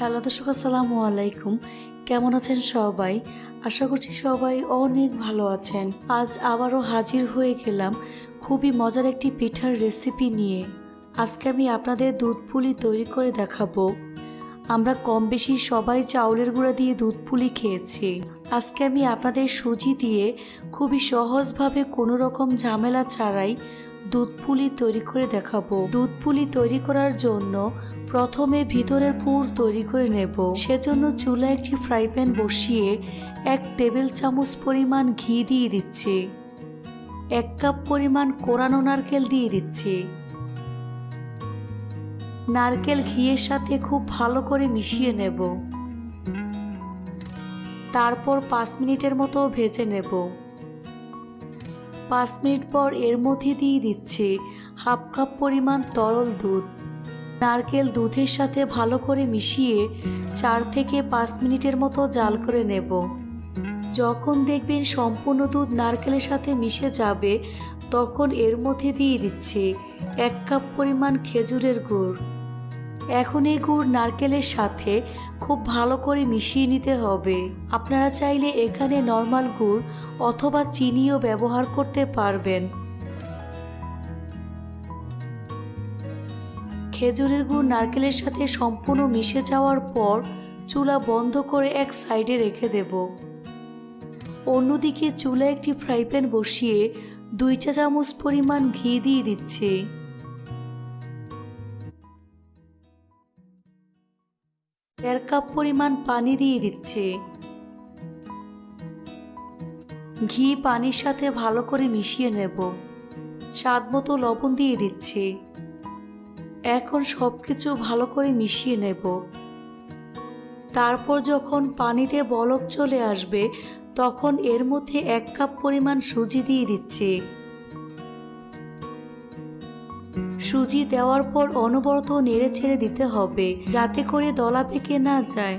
Hello দর্শক আসসালামু আলাইকুম। কেমন আছেন সবাই? আশা করছি সবাই অনেক ভালো আছেন। আজ আবারও হাজির হয়ে গেলাম খুবই মজার একটি পিঠার রেসিপি নিয়ে। আজকে আমি আপনাদের দুধ পুলি তৈরি করে দেখাবো। আমরা কম বেশি সবাই চাউলের গুঁড়া দিয়ে দুধ পুলি খেয়েছি। আজকে আমি আপনাদের সুজি দিয়ে খুবই সহজভাবে কোনো রকম ঝামেলা ছাড়াই দুধ পুলি তৈরি করে দেখাবো। দুধ পুলি তৈরি করার জন্য প্রথমে ভিতরের পুর তৈরি করে নেব। সেজন্য চুলা একটি ফ্রাই প্যান বসিয়ে এক টেবিল চামচ পরিমাণ ঘি দিয়ে দিচ্ছি। এক কাপ পরিমাণ কোরানো নারকেল দিয়ে দিচ্ছি। নারকেল ঘিয়ের সাথে খুব ভালো করে মিশিয়ে নেব। তারপর পাঁচ মিনিটের মতো ভেজে নেব। পাঁচ মিনিট পর এর মধ্যে দিয়ে দিচ্ছি হাফ কাপ পরিমাণ তরল দুধ। নারকেল দুধের সাথে ভালো করে মিশিয়ে চার থেকে পাঁচ মিনিটের মতো জাল করে নেব। যখন দেখবেন সম্পূর্ণ দুধ নারকেলের সাথে মিশে যাবে, তখন এর মধ্যে দিয়ে দিচ্ছে এক কাপ পরিমাণ খেজুরের গুড়। এখন এই গুড় নারকেলের সাথে খুব ভালো করে মিশিয়ে নিতে হবে। আপনারা চাইলে এখানে নর্মাল গুড় অথবা চিনিও ব্যবহার করতে পারবেন। খেজুরের গুড় নারকেলের সাথে সম্পূর্ণ মিশে যাওয়ার পর চুলা বন্ধ করে এক সাইডে রেখে দেব। অন্যদিকে চুলা একটি ফ্রাই প্যান বসিয়ে দুই চা চামচ পরিমাণ ঘি দিয়ে দিচ্ছে। দেড় কাপ পরিমাণ পানি দিয়ে দিচ্ছে। ঘি পানির সাথে ভালো করে মিশিয়ে নেব। স্বাদ মতো লবণ দিয়ে দিচ্ছে। এখন সব কিছু ভালো করে মিশিয়ে নেব। তারপর যখন পানিতে বলক চলে আসবে, তখন এর মধ্যে এক কাপ পরিমাণ সুজি দিয়ে দিচ্ছি। সুজি দেওয়ার পর অনবরত নেড়ে ছেড়ে দিতে হবে, যাতে করে দলা পেকে না যায়।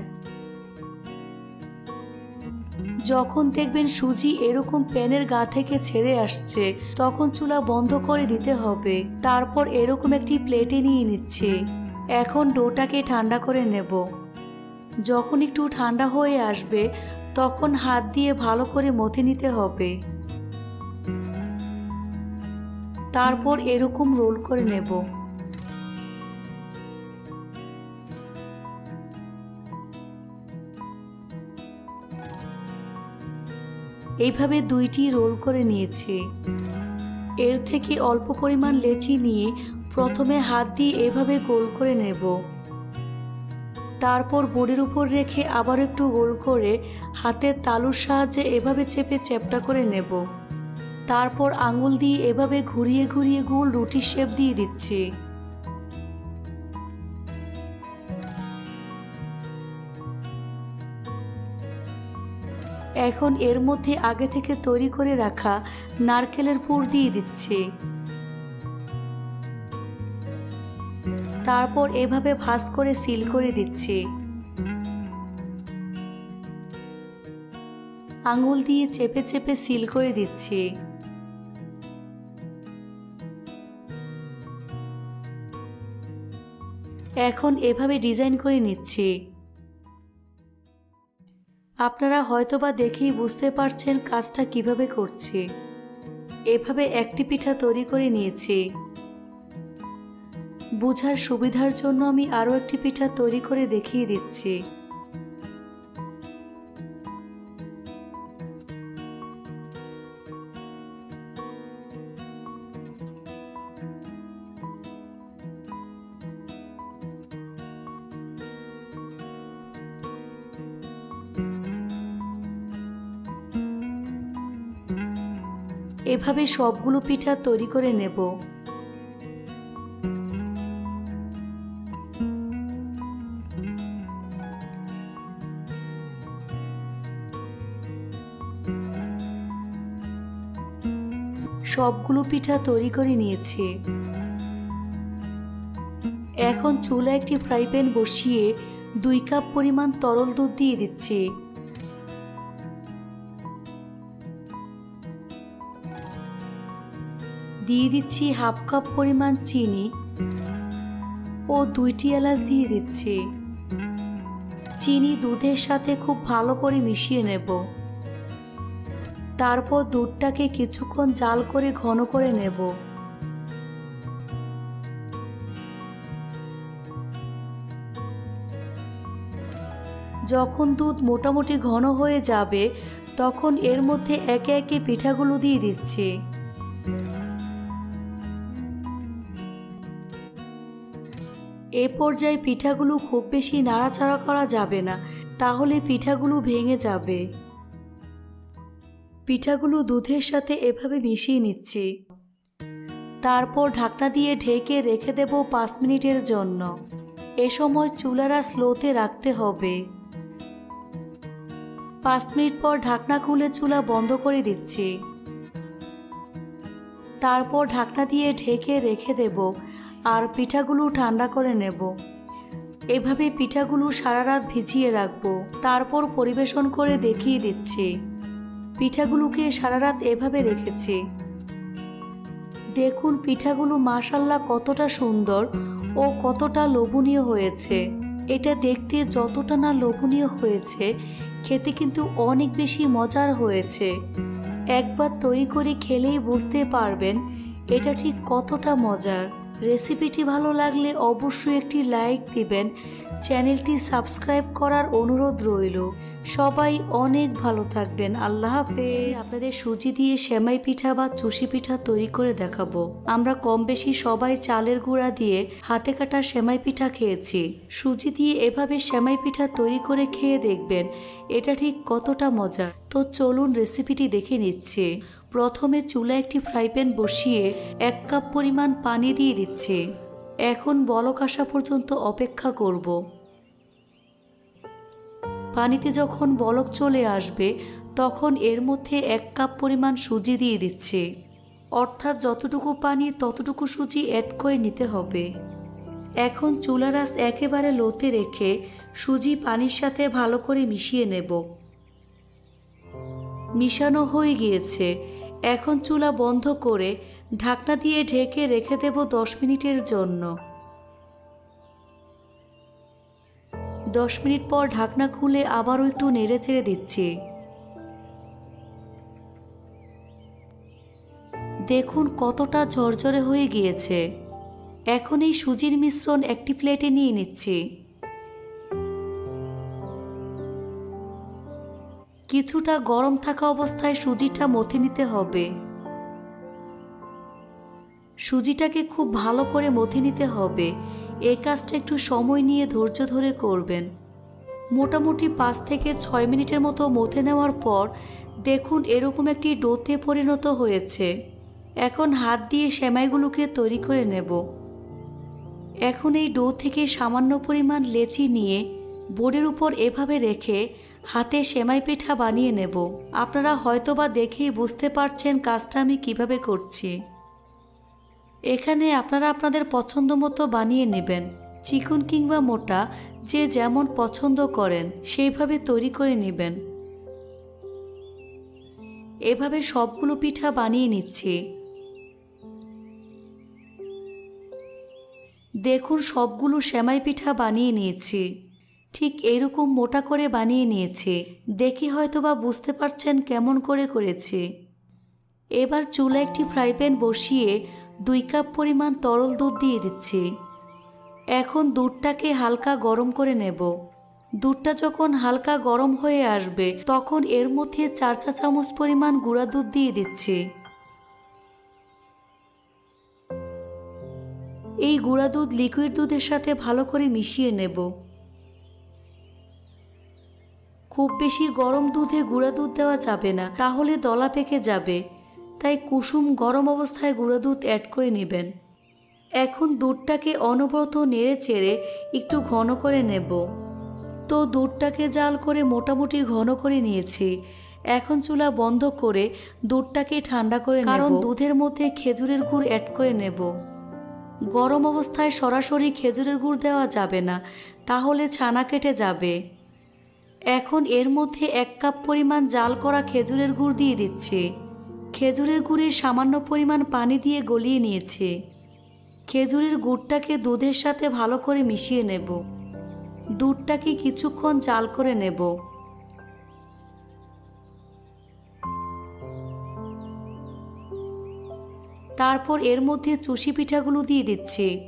যখন দেখবেন সুজি এরকম প্যানের গা থেকে ছেড়ে আসছে, তখন চুলা বন্ধ করে দিতে হবে। তারপর এরকম একটি প্লেটে নিয়ে নিচ্ছে। এখন ডোটাকে ঠান্ডা করে নেব। যখন একটু ঠান্ডা হয়ে আসবে, তখন হাত দিয়ে ভালো করে মথে নিতে হবে। তারপর এরকম রোল করে নেব। এইভাবে দুইটি রোল করে নিয়েছে। এর থেকে অল্প পরিমাণ লেচি নিয়ে প্রথমে হাত দিয়ে এভাবে গোল করে নেব। তারপর বোর্ডের উপর রেখে আবার একটু গোল করে হাতের তালুর সাহায্যে এভাবে চেপে চ্যাপটা করে নেব। তারপর আঙুল দিয়ে এভাবে ঘুরিয়ে ঘুরিয়ে গোল রুটি শেপ দিয়ে দিচ্ছি। এখন এর মধ্যে আগে থেকে তৈরি করে রাখা নারকেলের পুর দিয়ে দিচ্ছে। তারপর এভাবে ভাস করে সিল করে দিচ্ছে। আঙুল দিয়ে চেপে চেপে সিল করে দিচ্ছে। এখন এভাবে ডিজাইন করে নিচ্ছে। আপনারা হয়তোবা দেখেই বুঝতে পারছেন কাজটা কীভাবে করছে। এভাবে একটি পিঠা তৈরি করে নিয়েছে। বুঝার সুবিধার জন্য আমি আরও একটি পিঠা তৈরি করে দেখিয়ে দিচ্ছি। এভাবে সবগুলো পিঠা তৈরি করে নেব। সবগুলো পিঠা তৈরি করে নিয়েছে। এখন চুলা একটি ফ্রাই প্যান বসিয়ে দুই কাপ পরিমাণ তরল দুধ দিয়ে দিচ্ছে। দিয়ে দিচ্ছি হাফ কাপ পরিমাণ চিনি ও দুইটি এলাচ দিয়ে দিচ্ছি। চিনি দুধের সাথে খুব ভালো করে মিশিয়ে নেব। তারপর দুধটাকে কিছুক্ষণ জাল করে ঘন করে নেব। যখন দুধ মোটামুটি ঘন হয়ে যাবে, তখন এর মধ্যে একে একে পিঠাগুলো দিয়ে দিচ্ছি। এ পর্যায়ে পিঠাগুলো খুব বেশি নাড়াচাড়া করা যাবে না, তাহলে পিঠাগুলো ভেঙে যাবে। পিঠাগুলো দুধের সাথে এভাবে মিশিয়ে নিচ্ছি। তারপর ঢাকনা দিয়ে ঢেকে রেখে দেব পাঁচ মিনিটের জন্য। এ সময় চুলারা স্লোতে রাখতে হবে। পাঁচ মিনিট পর ঢাকনা খুলে চুলা বন্ধ করে দিচ্ছি। তারপর ঢাকনা দিয়ে ঢেকে রেখে দেব আর পিঠাগুলো ঠান্ডা করে নেব। এভাবে পিঠাগুলো সারা রাত ভিজিয়ে রাখব। তারপর পরিবেশন করে দেখিয়ে দিচ্ছি। পিঠাগুলোকে সারা রাত এভাবে রেখেছি। দেখুন পিঠাগুলো মাশাল্লাহ কতটা সুন্দর ও কতটা লোভনীয় হয়েছে। এটা দেখতে যতটা না লোভনীয় হয়েছে, খেতে কিন্তু অনেক বেশি মজার হয়েছে। একবার তৈরি করে খেলেই বুঝতে পারবেন এটা ঠিক কতটা মজার। রেসিপিটি ভালো লাগলে অবশ্যই একটি লাইক দিবেন। চ্যানেলটি সাবস্ক্রাইব করার অনুরোধ রইল। সবাই অনেক ভালো থাকবেন। আল্লাহ হাফেজ। আপনাদের সুজি দিয়ে সেমাই পিঠা বা চুষি পিঠা তৈরি করে দেখাবো। আমরা কম বেশি সবাই চালের গুঁড়া দিয়ে হাতে কাটা সেমাই পিঠা খেয়েছি। সুজি দিয়ে এভাবে সেমাই পিঠা তৈরি করে খেয়ে দেখবেন, এটা ঠিক কতটা মজা তো চলুন রেসিপিটি দেখে নিচ্ছে। প্রথমে চুলা একটি ফ্রাই প্যান বসিয়ে এক কাপ পরিমাণ পানি দিয়ে দিচ্ছে। এখন বলক আসা পর্যন্ত অপেক্ষা করব। পানিতে যখন বলক চলে আসবে, তখন এর মধ্যে এক কাপ পরিমাণ সুজি দিয়ে দিচ্ছে। অর্থাৎ যতটুকু পানি, ততটুকু সুজি অ্যাড করে নিতে হবে। এখন চুলার আঁচ একেবারে লোতে রেখে সুজি পানির সাথে ভালো করে মিশিয়ে নেব। মিশানো হয়ে গিয়েছে। এখন চুলা বন্ধ করে ঢাকনা দিয়ে ঢেকে রেখে দেব দশ মিনিটের জন্য। দশ মিনিট পর ঢাকনা খুলে আবারও একটু নেড়ে চেড়ে দিচ্ছি। দেখুন কতটা ঝরঝরে হয়ে গিয়েছে। এখন এই সুজির মিশ্রণ একটি প্লেটে নিয়ে নিচ্ছি। কিছুটা গরম থাকা অবস্থায় সুজিটা মথে নিতে হবে। সুজিটাকে খুব ভালো করে মথে নিতে হবে। এই কাজটা একটু সময় নিয়ে ধৈর্য ধরে করবেন। মোটামুটি পাঁচ থেকে ছয় মিনিটের মতো মথে নেওয়ার পর দেখুন এরকম একটি ডোতে পরিণত হয়েছে। এখন হাত দিয়ে সেমাইগুলোকে তৈরি করে নেব। এখন এই ডো থেকে সামান্য পরিমাণ লেচি নিয়ে বোর্ডের উপর এভাবে রেখে হাতে সেমাই পিঠা বানিয়ে নেব। আপনারা হয়তোবা দেখেই বুঝতে পারছেন কাজটা আমি কীভাবে করছি। এখানে আপনারা আপনাদের পছন্দ মতো বানিয়ে নেবেন। চিকন কিংবা মোটা, যে যেমন পছন্দ করেন, সেইভাবে তৈরি করে নেবেন। এভাবে সবগুলো পিঠা বানিয়ে নিচ্ছি। দেখুন, সবগুলো সেমাই পিঠা বানিয়ে নিয়েছি। ঠিক এরকম মোটা করে বানিয়ে নিয়েছে। দেখি হয়তো বা বুঝতে পারছেন কেমন করে করেছে। এবার চুলা একটি ফ্রাই প্যান বসিয়ে দুই কাপ পরিমাণ তরল দুধ দিয়ে দিচ্ছি। এখন দুধটাকে হালকা গরম করে নেব। দুধটা যখন হালকা গরম হয়ে আসবে, তখন এর মধ্যে চার চা চামচ পরিমাণ গুঁড়া দুধ দিয়ে দিচ্ছি। এই গুঁড়া দুধ লিকুইড দুধের সাথে ভালো করে মিশিয়ে নেব। খুব বেশি গরম দুধে গুঁড়া দুধ দেওয়া যাবে না, তাহলে দলা পেকে যাবে। তাই কুসুম গরম অবস্থায় গুঁড়া দুধ অ্যাড করে নেবেন। এখন দুধটাকে অনবরত নেড়ে চেড়ে একটু ঘন করে নেব। তো দুধটাকে জাল করে মোটামুটি ঘন করে নিয়েছি। এখন চুলা বন্ধ করে দুধটাকে ঠান্ডা করে কারণ দুধের মধ্যে খেজুরের গুড় অ্যাড করে নেব। গরম অবস্থায় সরাসরি খেজুরের গুড় দেওয়া যাবে না, তাহলে ছানা কেটে যাবে। এখন এর মধ্যে এক কাপ পরিমাণ জাল করা খেজুরের গুড় দিয়ে দিচ্ছে। খেজুরের গুড়ে সামান্য পরিমাণ পানি দিয়ে গলিয়ে নিয়েছে। খেজুরের গুড়টাকে দুধের সাথে ভালো করে মিশিয়ে নেব। দুধটাকে কিছুক্ষণ জাল করে নেব। তারপর এর মধ্যে চুষি পিঠাগুলো দিয়ে দিচ্ছি।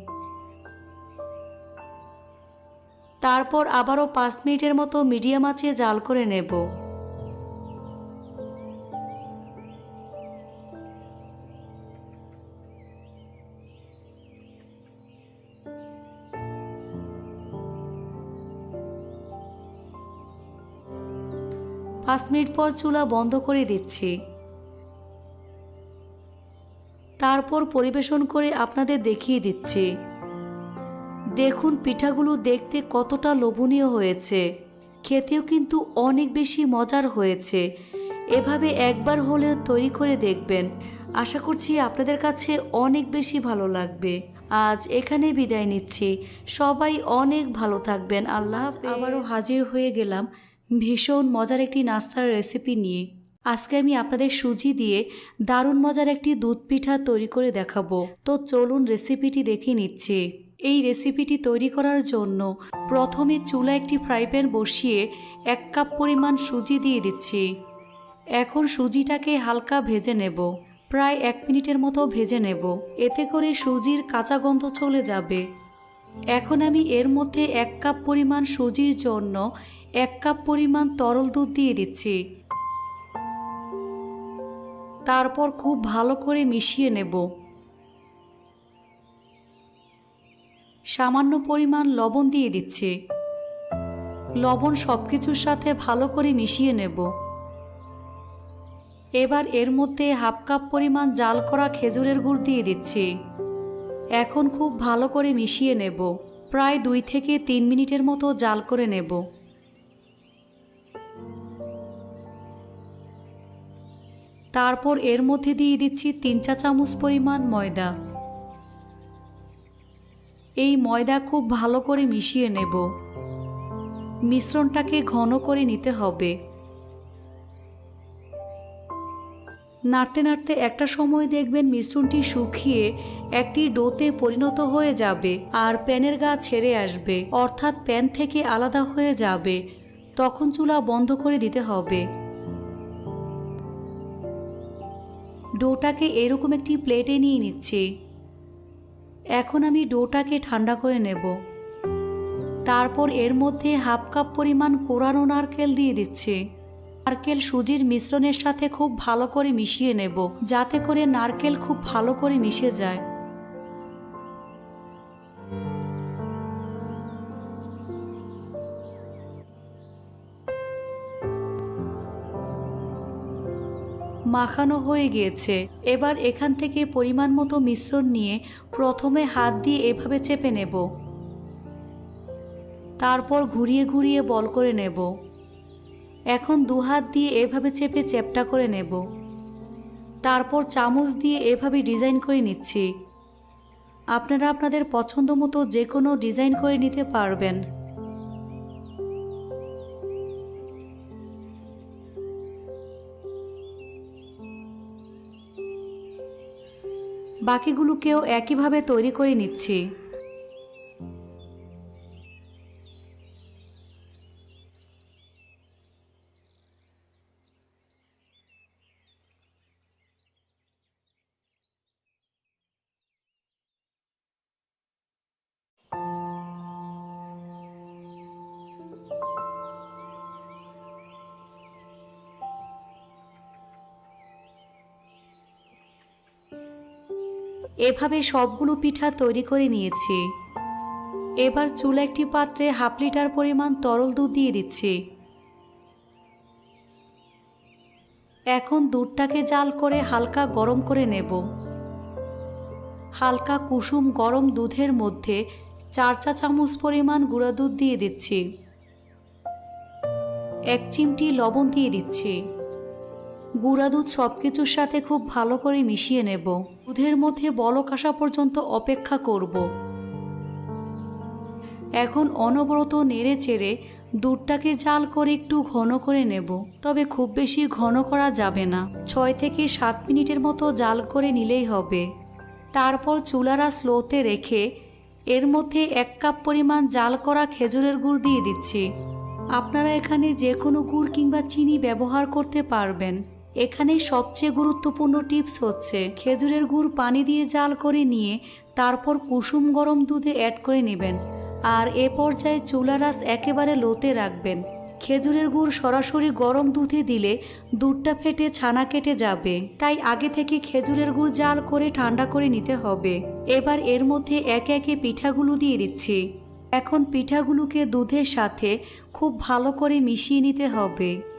তারপর আবারও পাঁচ মিনিটের মতো মিডিয়াম আঁচে জাল করে নেব। পাঁচ মিনিট পর চুলা বন্ধ করে দিচ্ছি। তারপর পরিবেশন করে আপনাদের দেখিয়ে দিচ্ছি। দেখুন পিঠাগুলো দেখতে কতটা লোভনীয় হয়েছে। খেতেও কিন্তু অনেক বেশি মজার হয়েছে। এভাবে একবার হলেও তৈরি করে দেখবেন। আশা করছি আপনাদের কাছে অনেক বেশি ভালো লাগবে। আজ এখানে বিদায় নিচ্ছি। সবাই অনেক ভালো থাকবেন। আল্লাহ আবারও হাজির হয়ে গেলাম ভীষণ মজার একটি নাস্তার রেসিপি নিয়ে। আজকে আমি আপনাদের সুজি দিয়ে দারুণ মজার একটি দুধ পিঠা তৈরি করে দেখাবো। তো চলুন রেসিপিটি দেখে নিচ্ছি। এই রেসিপিটি তৈরি করার জন্য প্রথমে চুলা একটি ফ্রাই প্যান বসিয়ে এক কাপ পরিমাণ সুজি দিয়ে দিচ্ছি। এখন সুজিটাকে হালকা ভেজে নেব। প্রায় এক মিনিটের মতো ভেজে নেব। এতে করে সুজির কাঁচা গন্ধ চলে যাবে। এখন আমি এর মধ্যে এক কাপ পরিমাণ সুজির জন্য এক কাপ পরিমাণ তরল দুধ দিয়ে দিচ্ছি। তারপর খুব ভালো করে মিশিয়ে নেব। সামান্য পরিমাণ লবণ দিয়ে দিচ্ছি। লবণ সব কিছুর সাথে ভালো করে মিশিয়ে নেব। এবার এর মধ্যে হাফ কাপ পরিমাণ জাল করা খেজুরের গুড় দিয়ে দিচ্ছি। এখন খুব ভালো করে মিশিয়ে নেব। প্রায় দুই থেকে তিন মিনিটের মতো জাল করে নেব। তারপর এর মধ্যে দিয়ে দিচ্ছি তিন চা চামচ পরিমাণ ময়দা। এই ময়দা খুব ভালো করে মিশিয়ে নেব। মিশ্রণটাকে ঘন করে নিতে হবে। নাড়তে নাড়তে একটা সময় দেখবেন মিশ্রণটি শুকিয়ে একটি ডোতে পরিণত হয়ে যাবে আর প্যানের গা ছেড়ে আসবে, অর্থাৎ প্যান থেকে আলাদা হয়ে যাবে। তখন চুলা বন্ধ করে দিতে হবে। ডোটাকে এরকম একটি প্লেটে নিয়ে নিচ্ছি। এখন আমি ডোটাকে ঠান্ডা করে নেব। তারপর এর মধ্যে হাফ কাপ পরিমাণ কোরানো নারকেল দিয়ে দিচ্ছি। নারকেল সুজির মিশ্রণের সাথে খুব ভালো করে মিশিয়ে নেব, যাতে করে নারকেল খুব ভালো করে মিশে যায়। মাখানো হয়ে গিয়েছে। এবার এখান থেকে পরিমাণ মতো মিশ্রণ নিয়ে প্রথমে হাত দিয়ে এভাবে চেপে নেব। তারপর ঘুরিয়ে ঘুরিয়ে বল করে নেব। এখন দু হাত দিয়ে এভাবে চেপে চেপটা করে নেব। তারপর চামচ দিয়ে এভাবে ডিজাইন করে নিচ্ছি। আপনারা আপনাদের পছন্দ মতো যে কোনো ডিজাইন করে নিতে পারবেন। বাকিগুলোকেও একইভাবে তৈরি করে নিচ্ছি। এভাবে সবগুলো পিঠা তৈরি করে নিয়েছি। এবার চুলা একটি পাত্রে হাফ লিটার পরিমাণ তরল দুধ দিয়ে দিচ্ছি। এখন দুধটাকে জাল করে হালকা গরম করে নেব। হালকা কুসুম গরম দুধের মধ্যে চার চা চামচ পরিমাণ গুঁড়া দুধ দিয়ে দিচ্ছি। এক চিমটি লবণ দিয়ে দিচ্ছি। গুঁড়া দুধ সব কিছুর সাথে খুব ভালো করে মিশিয়ে নেব। দুধের মধ্যে বলক আসা পর্যন্ত অপেক্ষা করব। এখন অনবরত নেড়ে চেড়ে দুধটাকে জাল করে একটু ঘন করে নেব, তবে খুব বেশি ঘন করা যাবে না। ছয় থেকে সাত মিনিটের মতো জাল করে নিলেই হবে। তারপর চুলারা স্লোতে রেখে এর মধ্যে এক কাপ পরিমাণ জাল করা খেজুরের গুড় দিয়ে দিচ্ছি। আপনারা এখানে যে কোনো গুড় কিংবা চিনি ব্যবহার করতে পারবেন। এখানে সবচেয়ে গুরুত্বপূর্ণ টিপস হচ্ছে, খেজুরের গুড় পানি দিয়ে জাল করে নিয়ে তারপর কুসুম গরম দুধে অ্যাড করে নেবেন। আর এ পর্যায়ে চুলারাস একেবারে লোতে রাখবেন। খেজুরের গুড় সরাসরি গরম দুধে দিলে দুধটা ফেটে ছানা কেটে যাবে। তাই আগে থেকে খেজুরের গুড় জাল করে ঠান্ডা করে নিতে হবে। এবার এর মধ্যে একে একে পিঠাগুলো দিয়ে দিচ্ছি। এখন পিঠাগুলোকে দুধের সাথে খুব ভালো করে মিশিয়ে নিতে হবে।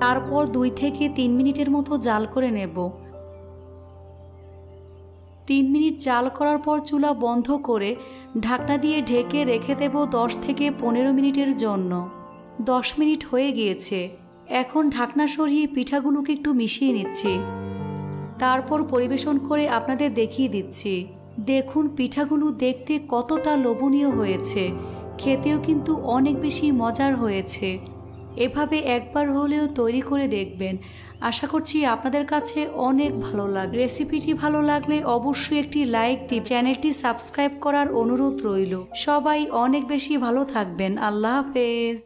তারপর দুই থেকে তিন মিনিটের মতো জাল করে নেব। তিন মিনিট জাল করার পর চুলা বন্ধ করে ঢাকনা দিয়ে ঢেকে রেখে দেব দশ থেকে পনেরো মিনিটের জন্য। দশ মিনিট হয়ে গিয়েছে। এখন ঢাকনা সরিয়ে পিঠাগুলোকে একটু মিশিয়ে নিচ্ছি। তারপর পরিবেশন করে আপনাদের দেখিয়ে দিচ্ছি। দেখুন, পিঠাগুলো দেখতে কতটা লোভনীয় হয়েছে। খেতেও কিন্তু অনেক বেশি মজার হয়েছে। এভাবে একবার হলেও তৈরি করে দেখবেন। আশা করছি আপনাদের কাছে অনেক ভালো লাগবে। রেসিপিটি ভালো লাগলে অবশ্যই একটি লাইক দিন চ্যানেলটি সাবস্ক্রাইব করার অনুরোধ রইল। সবাই অনেক বেশি ভালো থাকবেন। আল্লাহ হাফেজ।